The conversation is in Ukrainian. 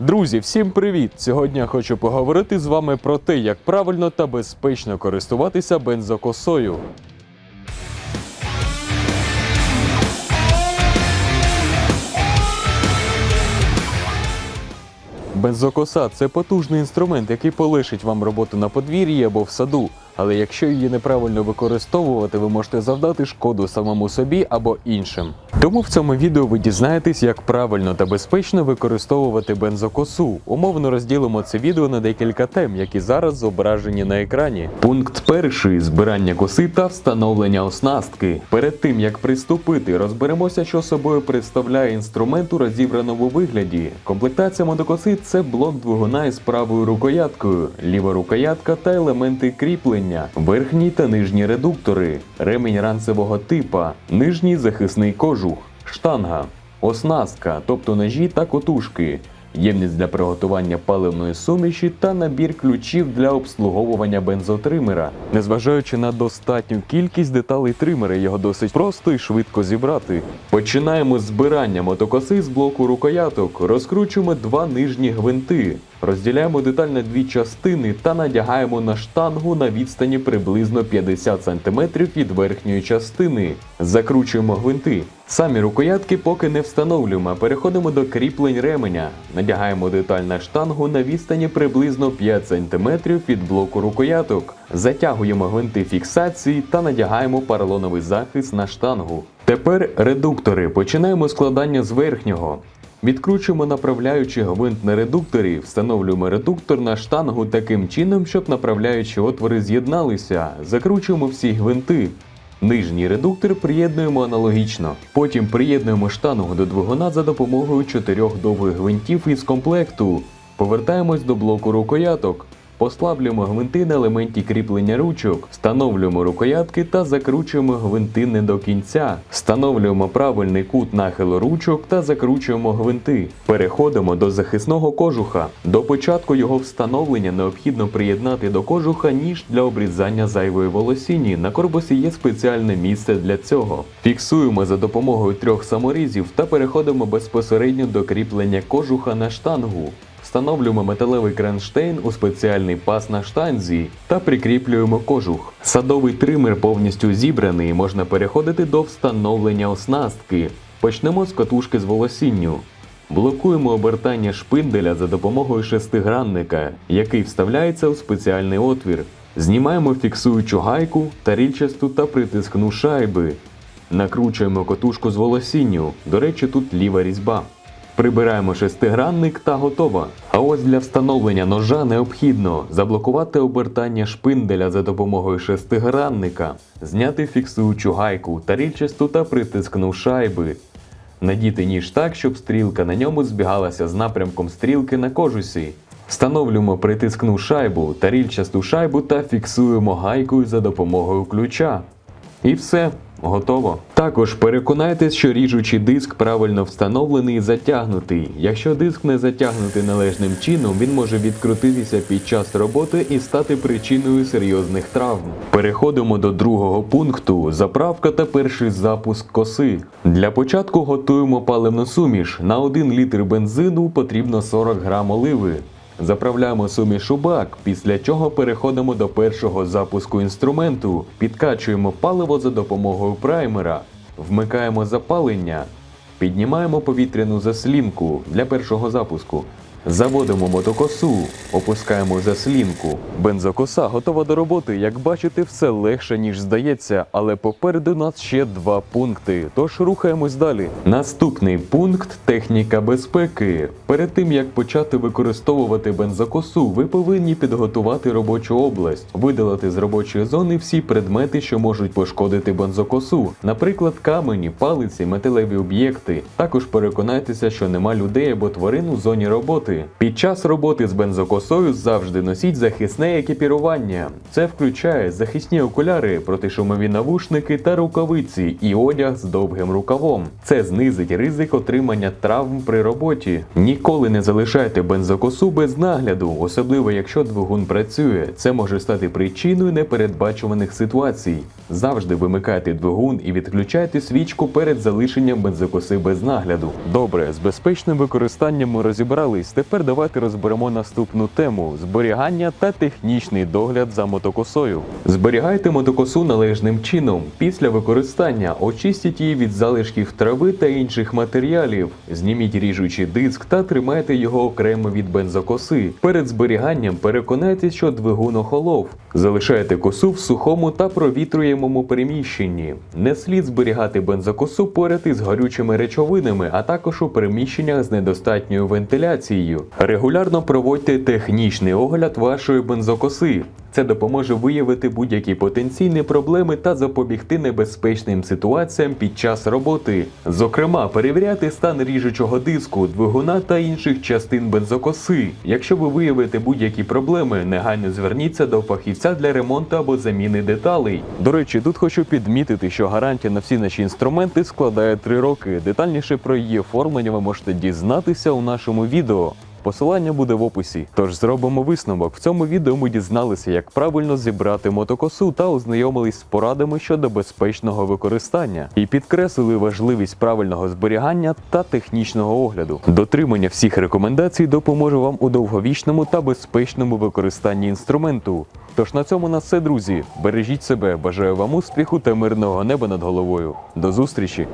Друзі, всім привіт! Сьогодні я хочу поговорити з вами про те, як правильно та безпечно користуватися бензокосою. Бензокоса це потужний інструмент, який полишить вам роботу на подвір'ї або в саду. Але якщо її неправильно використовувати, ви можете завдати шкоду самому собі або іншим. Тому в цьому відео ви дізнаєтесь, як правильно та безпечно використовувати бензокосу. Умовно розділимо це відео на декілька тем, які зараз зображені на екрані. Пункт перший збирання коси та встановлення оснастки. Перед тим як приступити, розберемося, що собою представляє інструмент у розібраному вигляді. Комплектація мотокоси це блок двигуна із правою рукояткою, ліва рукоятка та елементи кріплення, верхній та нижні редуктори, ремінь ранцевого типа, нижній захисний кожух, штанга, оснастка, тобто ножі та котушки. Ємність для приготування паливної суміші та набір ключів для обслуговування бензотримера. Незважаючи на достатню кількість деталей тримера, його досить просто і швидко зібрати. Починаємо з збирання мотокоси з блоку рукояток, розкручуємо два нижні гвинти. Розділяємо деталь на дві частини та надягаємо на штангу на відстані приблизно 50 см від верхньої частини. Закручуємо гвинти. Самі рукоятки поки не встановлюємо, переходимо до кріплень ременя. Надягаємо деталь на штангу на відстані приблизно 5 см від блоку рукояток. Затягуємо гвинти фіксації та надягаємо поролоновий захист на штангу. Тепер редуктори. Починаємо складання з верхнього. Відкручуємо направляючий гвинт на редукторі, встановлюємо редуктор на штангу таким чином, щоб направляючі отвори з'єдналися. Закручуємо всі гвинти. Нижній редуктор приєднуємо аналогічно. Потім приєднуємо штангу до двигуна за допомогою чотирьох довгих гвинтів із комплекту. Повертаємось до блоку рукояток. Послаблюємо гвинти на елементі кріплення ручок, встановлюємо рукоятки та закручуємо гвинти не до кінця. Встановлюємо правильний кут нахилу ручок та закручуємо гвинти. Переходимо до захисного кожуха. До початку його встановлення необхідно приєднати до кожуха ніж для обрізання зайвої волосіні. На корпусі є спеціальне місце для цього. Фіксуємо за допомогою трьох саморізів та переходимо безпосередньо до кріплення кожуха на штангу. Встановлюємо металевий кронштейн у спеціальний пас на штанзі та прикріплюємо кожух. Садовий тример повністю зібраний, можна переходити до встановлення оснастки. Почнемо з катушки з волосінню. Блокуємо обертання шпинделя за допомогою шестигранника, який вставляється у спеціальний отвір. Знімаємо фіксуючу гайку, тарільчасту та притискну шайби. Накручуємо котушку з волосінню. До речі, тут ліва різьба. Прибираємо шестигранник та готово. А ось для встановлення ножа необхідно заблокувати обертання шпинделя за допомогою шестигранника, зняти фіксуючу гайку, тарільчасту та притискну шайби. Надіти ніж так, щоб стрілка на ньому збігалася з напрямком стрілки на кожусі. Встановлюємо притискну шайбу, тарільчасту шайбу та фіксуємо гайкою за допомогою ключа. І все, готово. Також переконайтесь, що ріжучий диск правильно встановлений і затягнутий. Якщо диск не затягнутий належним чином, він може відкрутитися під час роботи і стати причиною серйозних травм. Переходимо до другого пункту заправка та перший запуск коси. Для початку готуємо паливну суміш. На 1 літр бензину потрібно 40 грам оливи. Заправляємо суміш у бак, після чого переходимо до першого запуску інструменту, підкачуємо паливо за допомогою праймера, вмикаємо запалення, піднімаємо повітряну заслінку для першого запуску. Заводимо мотокосу, опускаємо заслінку. Бензокоса готова до роботи. Як бачите, все легше, ніж здається, але попереду нас ще два пункти. Тож рухаємось далі. Наступний пункт техніка безпеки. Перед тим як почати використовувати бензокосу, ви повинні підготувати робочу область, видалити з робочої зони всі предмети, що можуть пошкодити бензокосу, наприклад, камені, палиці, металеві об'єкти. Також переконайтеся, що нема людей або тварин у зоні роботи. Під час роботи з бензокосою завжди носіть захисне екіпірування. Це включає захисні окуляри, протишумові навушники та рукавиці і одяг з довгим рукавом. Це знизить ризик отримання травм при роботі. Ніколи не залишайте бензокосу без нагляду, особливо якщо двигун працює. Це може стати причиною непередбачуваних ситуацій. Завжди вимикайте двигун і відключайте свічку перед залишенням бензокоси без нагляду. Добре, з безпечним використанням ми розібрались. Тепер давайте розберемо наступну тему: зберігання та технічний догляд за мотокосою. Зберігайте мотокосу належним чином. Після використання очистіть її від залишків трави та інших матеріалів. Зніміть ріжучий диск та тримайте його окремо від бензокоси. Перед зберіганням переконайтеся, що двигун охолов. Залишайте косу в сухому та провітруємому приміщенні. Не слід зберігати бензокосу поряд із горючими речовинами, а також у приміщеннях з недостатньою вентиляцією. Регулярно проводьте технічний огляд вашої бензокоси. Це допоможе виявити будь-які потенційні проблеми та запобігти небезпечним ситуаціям під час роботи. Зокрема, перевіряти стан ріжучого диску, двигуна та інших частин бензокоси. Якщо ви виявите будь-які проблеми, негайно зверніться до фахівця для ремонту або заміни деталей. До речі, тут хочу підмітити, що гарантія на всі наші інструменти складає 3 роки. Детальніше про її оформлення ви можете дізнатися у нашому відео. Посилання буде в описі. Тож зробимо висновок. В цьому відео ми дізналися, як правильно зібрати мотокосу та ознайомились з порадами щодо безпечного використання і підкреслили важливість правильного зберігання та технічного огляду. Дотримання всіх рекомендацій допоможе вам у довговічному та безпечному використанні інструменту. Тож на цьому на все, друзі. Бережіть себе, бажаю вам успіху та мирного неба над головою. До зустрічі!